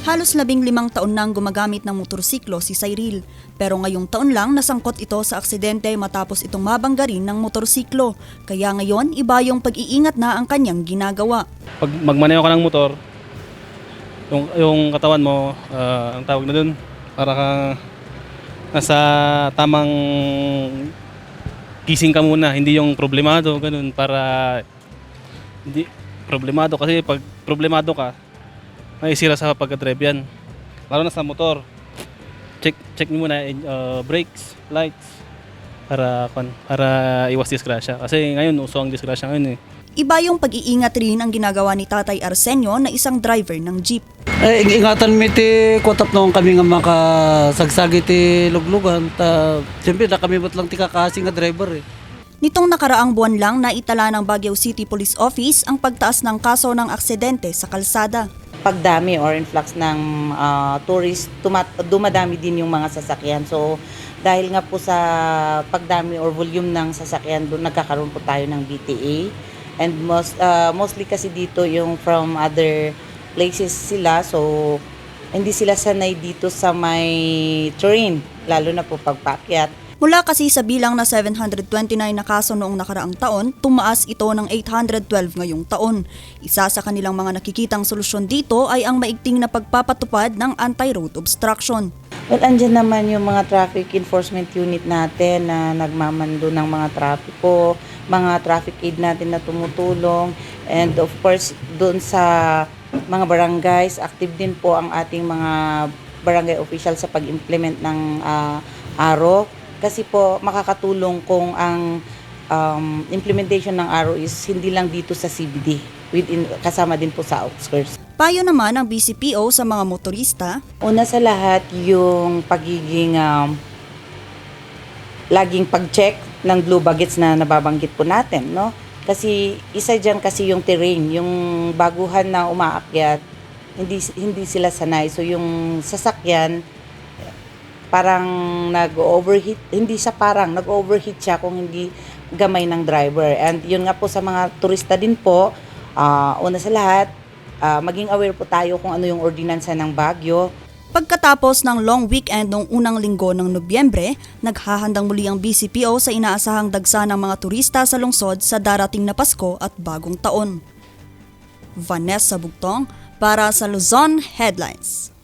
Halos labing limang taon nang gumagamit ng motorsiklo si Cyril. Pero ngayong taon lang nasangkot ito sa aksidente matapos itong mabangga rin ng motorsiklo. Kaya ngayon iba yung pag-iingat na ang kanyang ginagawa. Pag magmaneho ka ng motor, yung, yung katawan mo, ah, ang tawag na dun, para ka nasa tamang gising ka muna, hindi yung problemado, ganun, para hindi problemado kasi pag problemado ka, may sira sa pagka-drive yan. Lalo na sa motor. Check check mo muna uh, brakes, lights para para iwas disgrasya. Kasi ngayon uso ang disgrasya ngayon eh. Iba yung pag-iingat rin ang ginagawa ni Tatay Arsenio na isang driver ng jeep. Eh, ing- ingatan mi ti kotap noong kami nga makasagsagi ti luglugan. Ta, siyempre na kami ba't lang ti kakasing nga driver eh. Nitong nakaraang buwan lang naitala ng Baguio City Police Office ang pagtaas ng kaso ng aksidente sa kalsada. Pagdami or influx ng ah, tourist, tumat- dumadami din yung mga sasakyan. So, dahil nga po sa pagdami or volume ng sasakyan, doon nagkakaroon po tayo ng BTA. And most, ah, mostly kasi dito yung from other places sila. So, hindi sila sanay dito sa may terrain, lalo na po pagpakyat. Mula kasi sa bilang na 729 na kaso noong nakaraang taon, tumaas ito ng 812 ngayong taon. Isa sa kanilang mga nakikitang solusyon dito ay ang maigting na pagpapatupad ng anti-road obstruction. Well, andyan naman yung mga traffic enforcement unit natin na nagmamando ng mga trapiko, mga traffic aid natin na tumutulong, and of course, doon sa mga barangays, active din po ang ating mga barangay official sa pag-implement ng ah, ARO. Kasi po, makakatulong kung ang um, implementation ng ARO is hindi lang dito sa CBD, within, kasama din po sa outskirts. Payo naman ng BCPO sa mga motorista, Una sa lahat, yung pagiging um, laging pag-check ng blue baggage na nababanggit po natin, no? Kasi isa diyan kasi yung terrain, yung baguhan na umaakyat, hindi hindi sila sanay. So yung sasakyan parang nag-overheat, hindi siya parang nag-overheat siya kung hindi gamay ng driver. And yun nga po sa mga turista din po, ah, una sa lahat, ah, maging aware po tayo kung ano yung ordinansa ng Baguio. Pagkatapos ng long weekend noong unang linggo ng Nobyembre, naghahandang muli ang BCPO sa inaasahang dagsa ng mga turista sa lungsod sa darating na Pasko at Bagong Taon. Vanessa Bugtong para sa Luzon Headlines.